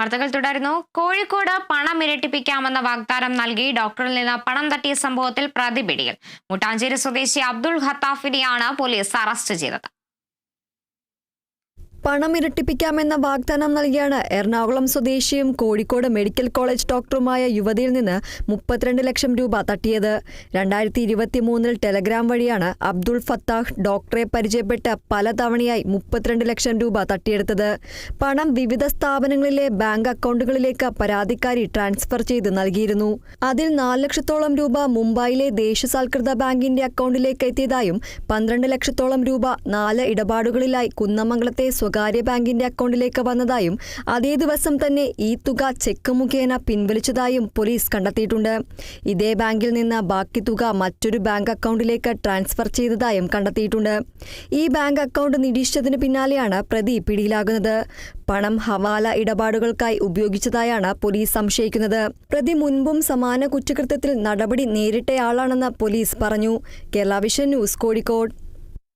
വാർത്തകൾ തുടരുന്നു കോഴിക്കോട് പണം ഇരട്ടിപ്പിക്കാമെന്ന വാഗ്ദാനം നൽകി ഡോക്ടറിൽ നിന്ന് പണം തട്ടിയ സംഭവത്തിൽ പ്രതി പിടിയിൽ. മുട്ടാഞ്ചേരി സ്വദേശി അബ്ദുൾ ഖത്താഫിനെയാണ് പോലീസ് അറസ്റ്റ് ചെയ്തത്. പണം ഇരട്ടിപ്പിക്കാമെന്ന വാഗ്ദാനം നൽകിയാണ് എറണാകുളം സ്വദേശിയും കോഴിക്കോട് മെഡിക്കൽ കോളേജ് ഡോക്ടറുമായ യുവതിയിൽ നിന്ന് മുപ്പത്തിരണ്ട് ലക്ഷം രൂപ തട്ടിയത്. രണ്ടായിരത്തി ഇരുപത്തി മൂന്നിൽ ടെലഗ്രാം വഴിയാണ് അബ്ദുൾ ഫത്താഹ് ഡോക്ടറെ പരിചയപ്പെട്ട് പലതവണയായി മുപ്പത്തിരണ്ട് ലക്ഷം രൂപ തട്ടിയെടുത്തത്. പണം വിവിധ സ്ഥാപനങ്ങളിലെ ബാങ്ക് അക്കൗണ്ടുകളിലേക്ക് പരാതിക്കാരി ട്രാൻസ്ഫർ ചെയ്ത് നൽകിയിരുന്നു. അതിൽ നാല് ലക്ഷത്തോളം രൂപ മുംബൈയിലെ ദേശസാൽകൃത ബാങ്കിന്റെ അക്കൗണ്ടിലേക്ക് എത്തിയതായും പന്ത്രണ്ട് ലക്ഷത്തോളം രൂപ നാല് ഇടപാടുകളിലായി കുന്നമംഗലത്തെ സ്വകാര്യ ബാങ്കിന്റെ അക്കൗണ്ടിലേക്ക് വന്നതായും അതേ ദിവസം തന്നെ ഈ തുക ചെക്ക് മുഖേന പിൻവലിച്ചതായും പോലീസ് കണ്ടെത്തിയിട്ടുണ്ട്. ഇതേ ബാങ്കിൽ നിന്ന് ബാക്കി തുക മറ്റൊരു ബാങ്ക് അക്കൗണ്ടിലേക്ക് ട്രാൻസ്ഫർ ചെയ്തതായും കണ്ടെത്തിയിട്ടുണ്ട്. ഈ ബാങ്ക് അക്കൗണ്ട് നിരീക്ഷിച്ചതിന് പിന്നാലെയാണ് പ്രതി പിടിയിലാകുന്നത്. പണം ഹവാല ഇടപാടുകൾക്കായി ഉപയോഗിച്ചതായാണ് പോലീസ് സംശയിക്കുന്നത്. പ്രതി മുൻപും സമാന കുറ്റകൃത്യത്തിൽ നടപടി നേരിട്ടയാളാണെന്ന് പോലീസ് പറഞ്ഞു. Kerala vision news Kozhikode.